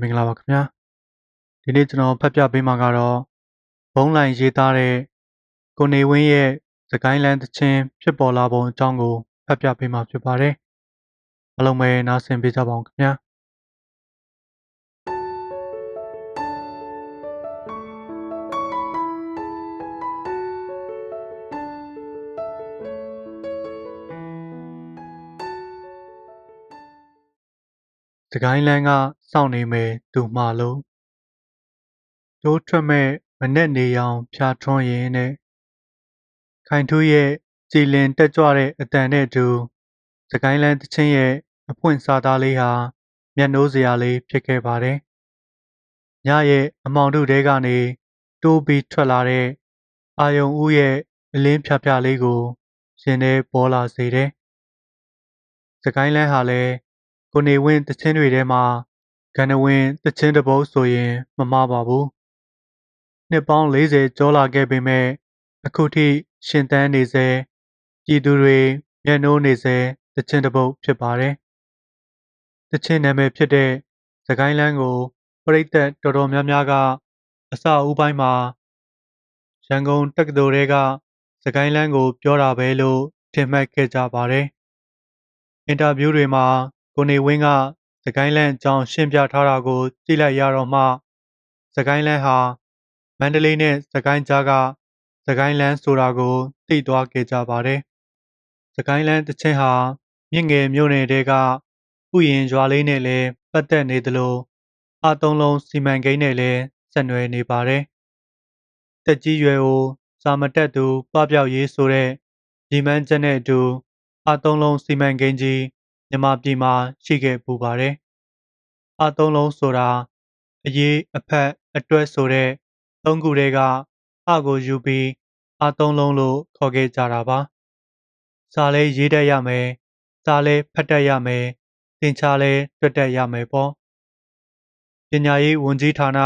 မင်္ဂလာပါခင်ဗျာဒီနေ့ကျွန်တော်ဖတ်ပြပေးမှာကတော့ဘုံလိုင်းရေးသားတဲ့ကိုနေဝင်းရဲ့သကိုင်းလန်းသချင်းဖြစ်ပေါ်လာပုံအကြောင်းကိုဖတ်ပြပေးမှာဖြစ်ပါတယ်အလုံးမဲနားဆင်ပေးကြပါအောင်ခင်ဗျာ စကိုင်းလန်းကစောင့်နေမယ်သူမှာလို့ကျိုးထွက်မဲ့မနဲ့နေရောင်ဖြာထွန်းရင်နဲ့ခိုင်ထူးရဲ့ကြည်လင်တက်ကြွတဲ့အတန်နဲ့အတူစကိုင်းလန်းတချင်းရဲ့အဖွင့်စားသားလေးဟာမျက်နှိုးစရာလေးဖြစ်ခဲ့ပါတယ်။ညရဲ့အမောင်တို့တဲကနေတိုးပြီးထွက်လာတဲ့အာယုံဦးရဲ့အလင်းဖြာဖြာလေးကိုရှင်ထဲပေါ်လာစေတယ်။စကိုင်းလန်းဟာလည်း ကိုနေဝင်းတချင်းတွေထဲမှာကဏဝင်းတချင်းတစ်ပုတ်ဆိုရင်မမှားပါဘူးနှစ်ပေါင်း40ကျော်လာခဲ့ပေမဲ့အခုထိရှင်သန်နေစေပြည်သူတွေမျက်နှိုးနေစေတချင်းတစ်ပုတ်ဖြစ်ပါတယ်တချင်းနာမည်ဖြစ်တဲ့သကိုင်းလန်းကိုပရိသတ်တော်တော်များများကအစအဦးပိုင်းမှာရန်ကုန်တက္ကသိုလ်တွေကသကိုင်းလန်းကို ပြောတာပဲလို့ထင်မှတ်ခဲ့ကြပါတယ်အင်တာဗျူးတွေမှာ ကိုနေဝင်းကစကိုင်းလန့်အကြောင်းရှင်းပြထားတာကို ကြည့်လိုက်ရတော့မှစကိုင်းလန့်ဟာမန္တလေးနဲ့စကိုင်းကြားကစကိုင်းလန်းဆိုတာကိုသိသွားခဲ့ကြပါတယ်။စကိုင်းလန်းတစ်ချင်းဟာမြင့်ငယ်မြို့နယ်တဲကဥယျင်ရွာလေးနဲ့လည်းပတ်သက်နေသလိုအသုံးလုံးစီမံကိန်းနဲ့လည်းဆက်နွယ်နေပါတယ်။တက်ကြီးရွယ်ကိုစာမတက်သူပပျောက်ရေးဆိုတဲ့ဒီမန်းချက်နဲ့အတူအသုံးလုံးစီမံကိန်းကြီး မြန်မာပြည်မှာရှိခဲ့ပူပါတယ်။အသုံးလုံးဆိုတာအရေးအဖက်အတွဲဆိုတဲ့သုံးခုတည်းကအကိုယူပြီးအသုံးလုံးလို့ခေါ်ခဲ့ကြတာပါ။စာလဲရေးတတ်ရမယ်။စာလဲဖတ်တတ်ရမယ်။သင်ချာလဲတွက်တတ်ရမယ်ပေါ့။ပညာရေးဝန်ကြီးဌာန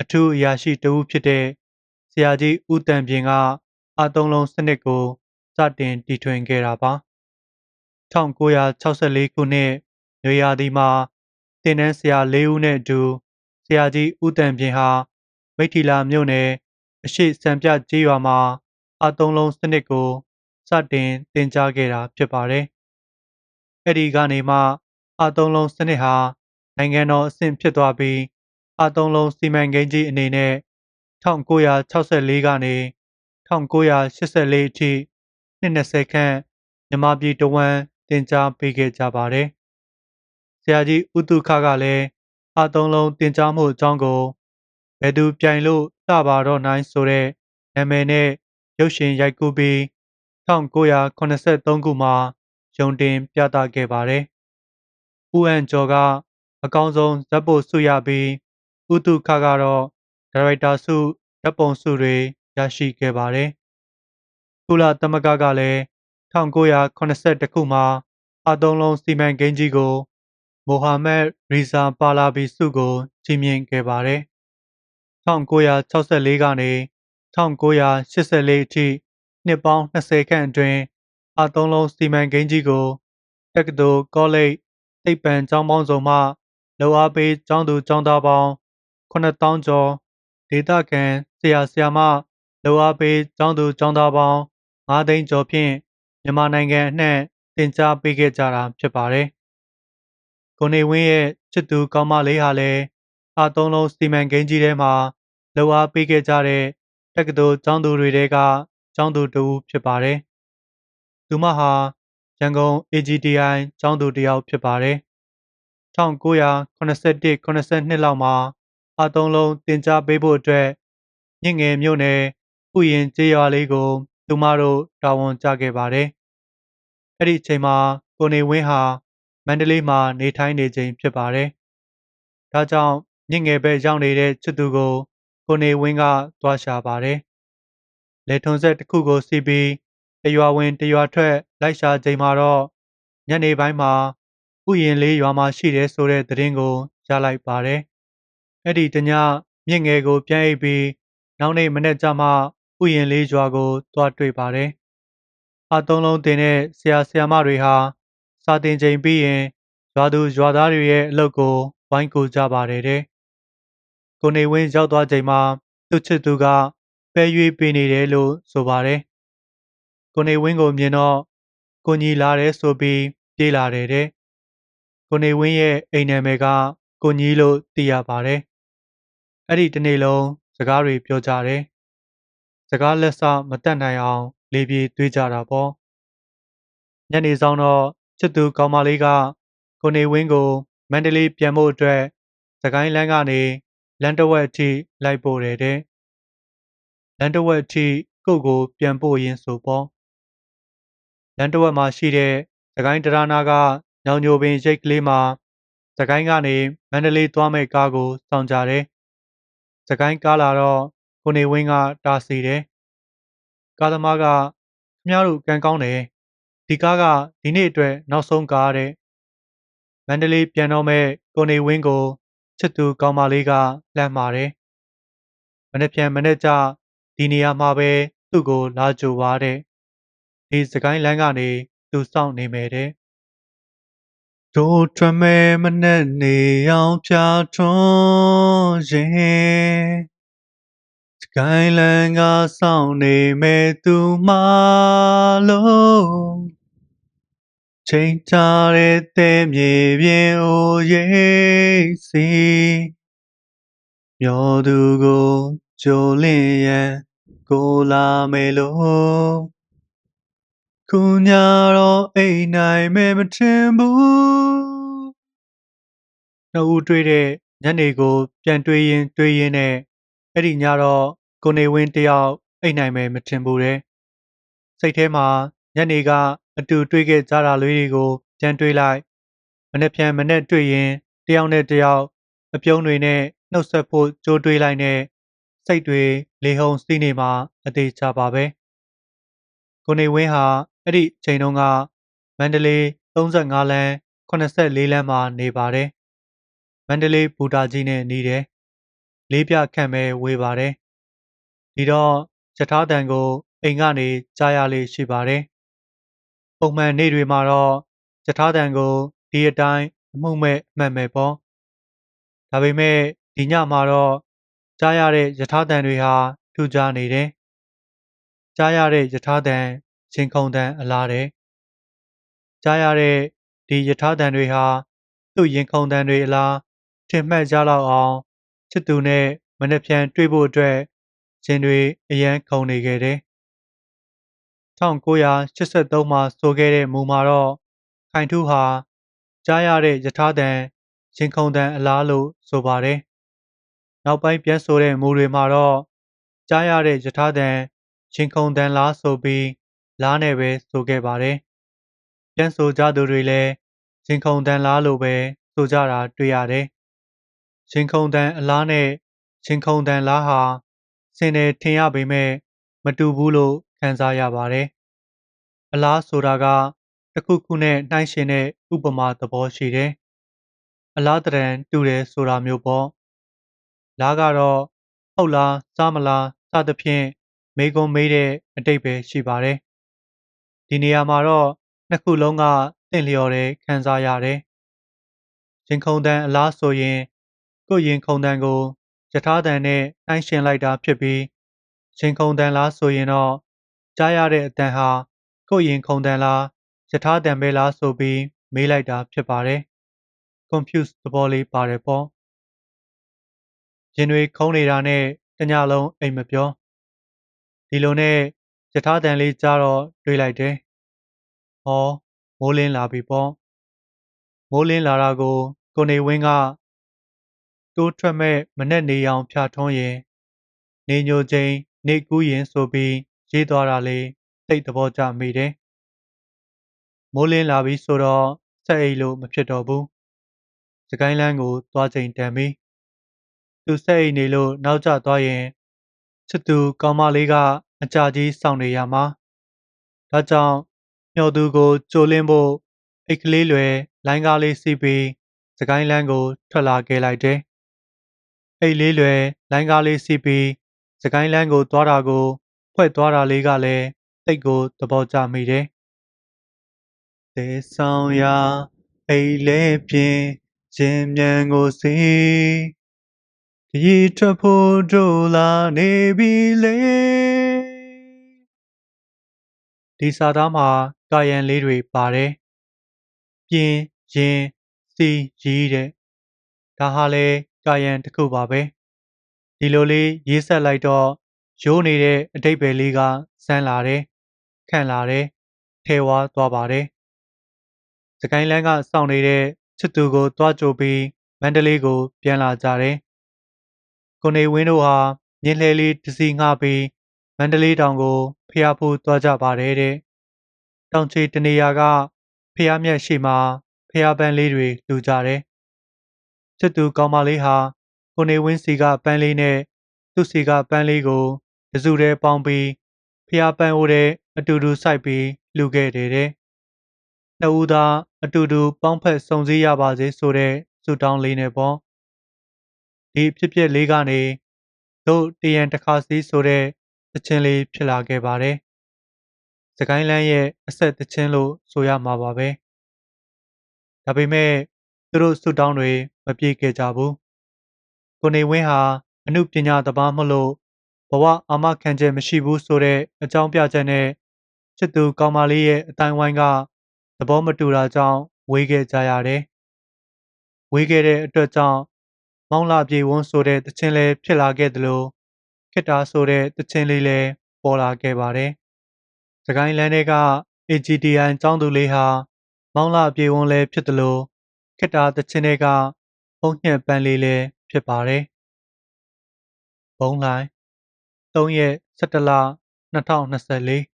အထူးအရာရှိတဦးဖြစ်တဲ့ဆရာကြီးဦးတန်ပြင်ကအသုံးလုံးစနစ်ကိုစတင်တည်ထွင်ခဲ့တာပါ။ 1964ခုနှစ်နွေရာသီမှာတင်နန်းဆရာ၄ဦးနဲ့အတူဆရာကြီးဦးတန်ပြင်ဟာမိထီလာမြို့နယ်အရှိစံပြကျေးရွာမှာအသုံးလုံးစနစ်ကိုစတင်တင်ကြားခဲ့တာဖြစ်ပါတယ်။အဲဒီကနေမှအသုံးလုံးစနစ်ဟာနိုင်ငံတော်အဆင့်ဖြစ်သွားပြီးအသုံးလုံးစီမံကိန်းကြီးအနေနဲ့1964ကနေ1984အထိနှစ်20ခန့်မြန်မာပြည်တဝန်း တင် जा ပေးခဲ့ကြပါတယ်။ဆရာကြီးဥတုခကလည်းအသုံးလုံးတင် जा မှုအကြောင်းကိုဘယ်သူပြိုင်လို့စပါတော့နိုင်ဆိုတဲ့နာမည်နဲ့ရုပ်ရှင်ရိုက်ကူးပြီး1983ခုမှာရုံတင်ပြသခဲ့ပါတယ်။ဦးအန်ကျော်ကအကောင်းဆုံးဇက်ပိုဆုရပြီးဥတုခကတော့ဒါရိုက်တာဆုဓာတ်ပုံဆုတွေရရှိခဲ့ပါတယ်။ကုလသမဂ္ဂကလည်း 1982ခုမှာအသုံးလုံးစီမံကိန်းကြီးကို မိုဟာမက်ရီဇာပါလာဘီစုကိုချီးမြှင့်ခဲ့ပါတယ်။1964ကနေ1984အထိနှစ်ပေါင်း20ခန့်အတွင်းအသုံးလုံးစီမံကိန်းကြီးကိုတက္ကသိုလ်ကောလိပ်သိပ္ပံကျောင်းပေါင်းစုံမှလောအားပေးကျောင်းသူကျောင်းသားပေါင်း9000ကျော်ဒေသခံဆရာဆရာမလောအားပေးကျောင်းသူကျောင်းသားပေါင်း9သိန်းကျော်ဖြင့် မြန်မာနိုင်ငံအနှံ့သင်ကြားပေးခဲ့ကြတာဖြစ်ပါတယ်။ကိုနေဝင်းရဲ့ချစ်သူကောင်းမလေးဟာလည်းအသုံးလုံးစီမံကိန်းကြီးထဲမှာလှူအားပေးခဲ့ကြတဲ့တက္ကသိုလ်ကျောင်းသူတွေတဲကကျောင်းသူတူဖြစ်ပါတယ်။သူမဟာရန်ကုန် AGTI ကျောင်းသူတစ်ယောက်ဖြစ်ပါတယ်။1981 82လောက်မှာအသုံးလုံးတင် जा ပေးဖို့အတွက်ညငယ်မြို့နယ်ဥယျင်ကျေးရွာလေးကို သူမတို့တာဝန်ကျခဲ့ပါတယ်။ အဲ့ဒီအချိန်မှာကိုနေဝင်းဟာမန္တလေးမှာနေထိုင်နေချိန်ဖြစ်ပါတယ်။ဒါကြောင့်ညငယ်ဘက်ရောက်နေတဲ့ချစ်သူကိုကိုနေဝင်းကသွားရှာပါတယ်။လေထုံဆက်တစ်ခုကိုစီးပြီးတရွာဝင်တရွာထွက်လိုက်ရှာချိန်မှာတော့ညနေပိုင်းမှာဥယျင်လေးရွာမှာရှိတယ်ဆိုတဲ့သတင်းကိုရလိုက်ပါတယ်။အဲ့ဒီတညမြင့်ငယ်ကိုပြန်အိပ်ပြီးနောက်နေ့မနေ့ကျမှဥယျင်လေးရွာကိုသွားတွေ့ပါတယ်။ အသုံးလုံးတင်တဲ့ဆရာဆရာမတွေဟာစာတင်ချိန်ပြီးရင်ရွာသူရွာသားတွေရဲ့အလုပ်ကိုဝိုင်းကူကြပါတယ်တဲ့ကိုနေဝင်းရောက်သွားချိန်မှာသူ့ချစ်သူကပဲရွေးပေးနေတယ်လို့ဆိုပါတယ်ကိုနေဝင်းကိုမြင်တော့ကိုညီလာတယ်ဆိုပြီးပြေးလာတယ်တဲ့ကိုနေဝင်းရဲ့အိမ်နာမည်ကကိုညီလို့သိရပါတယ်အဲ့ဒီတနေ့လုံးစကားတွေပြောကြတယ်စကားလက်စမတက်နိုင်အောင် လေပြေသွေးကြတာပေါ့ညနေဆောင်တော့ချစ်သူကောင်းမလေးကကိုနေဝင်းကိုမန္တလေးပြန်ဖို့အတွက်စကိုင်းလမ်းကနေလန်တဝက်အထိလိုက်ပို့တယ်တဲ့လန်တဝက်အထိကို့ကိုပြန်ပို့ရင်းဆိုပေါ့လန်တဝက်မှာရှိတဲ့စကိုင်းတရနာကညောင်ညိုပင်ရိတ်ကလေးမှာစကိုင်းကနေမန္တလေးသွားမဲ့ကားကိုစောင့်ကြတယ်စကိုင်းကားလာတော့ကိုနေဝင်းကတားစီတယ် ကားသမားကခမရတို့ကန်ကောင်းတယ်ဒီကားကဒီနေ့အတွက်နောက်ဆုံးကားတဲ့မန္တလေးပြန်တော့မဲ့ကိုနေဝင်းကိုချစ်သူကောင်းမလေးကလှမ်းပါတယ်မနေ့ပြန်မနေ့ကျဒီနေရာမှာပဲသူ့ကိုလာကြိုပါတဲ့ဒီစကိုင်းလမ်းကနေသူစောင့်နေမယ်တဲ့တို့ထမဲမနဲ့နေအောင်ဖြာထွန်းရင်စ ကိုင်းလမ်းကစောင့်နေမယ်သူမလို့ချိန်ချတဲ့တဲ့မြေပြင်အိုရိပ်စီမျောသူကိုကြိုလင်းရန်ကိုလာမယ်လို့ခုညာတော့အိမ်နိုင်မယ်မထင်ဘူးနှစ်ဦးတွေ့တဲ့ညနေကိုပြန်တွေးရင်တွေးရင်နဲ့အဲ့ဒီညတော့ ကိုနေဝင်းတယောက်အိမ်နိုင်မယ်မထင်ဘူးတဲ့စိတ်ထဲမှာညနေကအတူတွေ့ခဲ့ကြတာလေးတွေကိုပြန်တွေးလိုက်မနေ့ပြန်မနေ့တွေ့ရင်တယောက်နဲ့တယောက်အပြုံးတွေနဲ့နှုတ်ဆက်ဖို့ကြိုးတွေးလိုက်နဲ့စိတ်တွေလေဟုန်စီးနေမှာအသေးချပါပဲကိုနေဝင်းဟာအဲ့ဒီအချိန်တုန်းကမန္တလေး35လမ်း84လမ်းမှာနေပါတယ်မန္တလေးဘူတာကြီးနဲ့နေတယ်လေးပြခန့်ပဲဝေးပါတယ် ဒီတော့ယထာတန်ကိုအိမ်ကနေကြားရလေးရှိပါတယ်ပုံမှန်နေ့တွေမှာတော့ယထာတန်ကိုဒီအတိုင်းအမှုမဲ့အမှတ်မဲ့ပေါ့ဒါပေမဲ့ဒီညမှာတော့ကြားရတဲ့ယထာတန်တွေဟာထူးခြားနေတယ်ကြားရတဲ့ယထာတန်ရှင်ခုံတန်အလားတဲ့ကြားရတဲ့ဒီယထာတန်တွေဟာသူ့ရင်ခုံတန်တွေအလားထင်မှတ်ကြလောက်အောင်ချစ်သူနဲ့မနှက်ဖြန်တွေ့ဖို့အတွက် ရှင်တွေအရန်ခုံနေခဲ့တယ်1983မှာဆိုခဲ့တဲ့မူမှာတော့ခိုင်ထူးဟာကြားရတဲ့ယထာတန်ရင်ခုန်တန်အလားလို့ဆိုပါတယ်။နောက်ပိုင်းပြန်ဆိုတဲ့မူတွေမှာတော့ကြားရတဲ့ယထာတန်ရင်ခုန်တန်လားဆိုပြီးလားနဲ့ပဲဆိုခဲ့ပါတယ်။ပြန်ဆိုကြသူတွေလည်းရင်ခုန်တန်လားလို့ပဲဆိုကြတာတွေ့ရတယ်။ရင်ခုန်တန်အလားနဲ့ရင်ခုန်တန်လားဟာ စင်တယ်ထင်ရပေမဲ့မတူဘူးလို့ခံစားရပါတယ်။အလားဆိုတာကတစ်ခုခုနဲ့နှိုင်းယှဉ်တဲ့ဥပမာသဘောရှိတယ်။အလားတရံတူတယ်ဆိုတာမျိုးပေါ့။လားကတော့ဟုတ်လားစားမလားစသဖြင့်မေးခွန်းမေးတဲ့အတိတ်ပဲရှိပါတယ်။ဒီနေရာမှာတော့နှစ်ခုလုံးကသင့်လျော်တဲ့ခံစားရတယ်။ရင်ခုန်တန်အလားဆိုရင်ကိုရင်ခုန်တန်ကို ယထာတန်နဲ့နှိုင်းယှဉ်လိုက်တာဖြစ်ပြီးရင်ခုန်တန်လားဆိုရင်တော့ကြားရတဲ့အတန်ဟာကိုရင်ခုန်တန်လားယထာတန်ပဲလားဆိုပြီးမေးလိုက်တာဖြစ်ပါတယ်။ confuse သဘောလေးပါတယ်ပေါ့။ရင်တွေခုံးနေတာနဲ့တညလုံးအိမ်မပြောဒီလိုနဲ့ယထာတန်လေးကြားတော့တွေးလိုက်တယ်။ဟောမိုးလင်းလာပြီပေါ့။မိုးလင်းလာတာကိုကိုနေဝင်းက တိုးထွက်မဲ့မနဲ့နေအောင်ဖြာထွန်းရင်နေညိုချင်းနေကူးရင်ဆိုပြီးရေးသွားတာလေသိတဲ့ဘောကြမိတယ်မိုးလင်းလာပြီဆိုတော့ဆက်အိတ်လို့မဖြစ်တော့ဘူးစကိုင်းလန်းကိုသွားချိန်တန်ပြီသူဆက်အိတ်နေလို့နောက်ကျသွားရင်ချစ်သူကောင်းမလေးကအကြာကြီးစောင့်နေရမှာဒါကြောင့်မျောသူကိုကြိုလင်းဖို့အိတ်ကလေးလွယ်လိုင်းကားလေးစီးပြီးစကိုင်းလန်းကိုထွက်လာခဲ့လိုက်တယ် အိတ်လေးလွယ်လိုင်းကားလေးစီးပြီးစကိုင်းလန်းကိုသွားတာကို ဖွဲ့သွားတာလေးကလည်းတိတ်ကိုသဘောကျမိတယ်။သေဆောင်ရာအိတ်လေးပြင်ရခြင်းမြန်ကိုစီခရီးထွက်ဖို့တို့လာနေပြီလေဒီစာသားမှာကာယံလေးတွေပါတယ်ပြင်းရင်စီရီးတဲ့ဒါဟာလေ ကာယံတစ်ခုပါပဲဒီလိုလေးရေးဆက်လိုက်တော့ရိုးနေတဲ့အတိတ်ပဲလေးကဆန်းလာတယ်ခန့်လာတယ်ထဲဝါသွားပါတယ်စကိုင်းလန်းကစောင့်နေတဲ့ချစ်သူကိုတွားကြိုပြီးမန္တလေးကို ပြန်လာကြတယ်ကိုနေဝင်းတို့ဟာမြင်းလှဲလေးတစ်စီငှပြီးမန္တလေးတောင်ကိုဖျားဖို့သွားကြပါတယ်တဲ့တောင်ချေတနေရာကဖျားမြတ်ရှိမှာဖျားပန်းလေးတွေလူကြတယ် ချစ်သူကောင်းမလေးဟာကိုနေဝင်းစီကပန်းလေးနဲ့သူ့စီကပန်းလေးကိုတစုတည်းပေါင်းပြီးဖျားပန်းအိုးတဲ့အတူတူစိုက်ပြီးလှူခဲ့တယ်တဲ့နှစ်ဦးသားအတူတူပေါင်းဖက်ဆုံစည်းရပါစေဆိုတဲ့ဆုတောင်းလေးနဲ့ပေါ့ဒီဖြစ်ပျက်လေးကနေတို့တရံတစ်ခါစီးဆိုတဲ့သချင်းလေးဖြစ်လာခဲ့ပါတယ်စကိုင်းလန်းရဲ့အဆက်သချင်းလို့ဆိုရမှာပါပဲဒါပေမဲ့ သူတို့ဆုတောင်းတွေမပြေခဲ့ကြဘူးကိုနေဝင်းဟာအမှုပညာသဘာမလို့ဘဝအာမခံချက်မရှိဘူးဆိုတဲ့အကြောင်းပြချက်နဲ့ချစ်သူကောင်းမလေးရဲ့အတိုင်းဝိုင်းကသဘောမတူတာကြောင့်ဝေးခဲ့ကြရတယ်။ဝေးခဲ့တဲ့အတွက်ကြောင့်မောင်းလာပြေဝန်းဆိုတဲ့တခြင်းလေးဖြစ်လာခဲ့သလိုခိတ္တာဆိုတဲ့တခြင်းလေးလည်းပေါ်လာခဲ့ပါတယ်။စကိုင်းလန်းတွေက AGTI ចောင်းသူလေးဟာမောင်းလာပြေဝန်းလည်းဖြစ်သလို ခိတ္တာတခြင်းတွေကဖုံးညက်ပန်းလေးလည်းဖြစ်ပါတယ်။ဘုံလိုင်း3ရက်17လ2024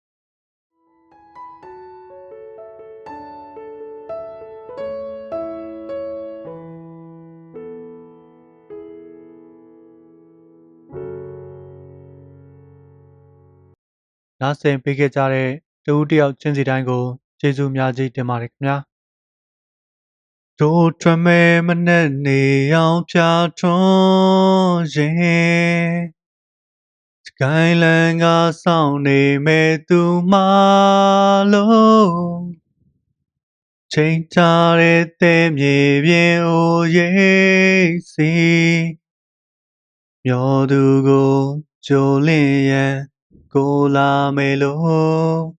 နားဆင်ပေးခဲ့ကြတဲ့တဦးတယောက်ချင်းစီတိုင်းကိုကျေးဇူးများကြီးတင်ပါတယ်ခင်ဗျာ တို့ထွမဲမနဲ့နေအောင်ဖြာထွန်းရင်စကိုင်းလန်ကစောင့်နေမဲ့သူမလို့ချိန်ချတဲ့တဲ့မြေပြင်အိုရေးစီမျောသူကိုကြိုလင်းရန်ကိုလာမေလို့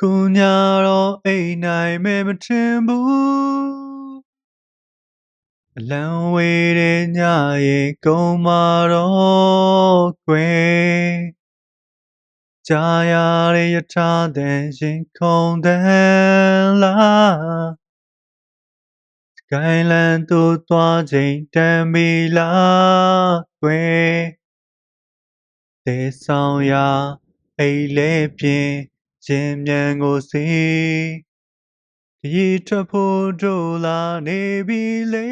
ခုညာတော့အိမ်နိုင်မဲမထင်ဘူးအလံဝေးတဲ့ညရဲ့ကုံမာတော့ကွယ်ကြာရတဲ့ယထာတဲ့ရင်ခုန်တဲ့လားကိုင်းလန်သူသွားချိန်တမ်းမီလားကွယ်တေဆောင်ရာအိလဲပြင်း ခြင်းမြန်ကိုစီခရီးထွက်ဖို့တို့လာနေပြီလေ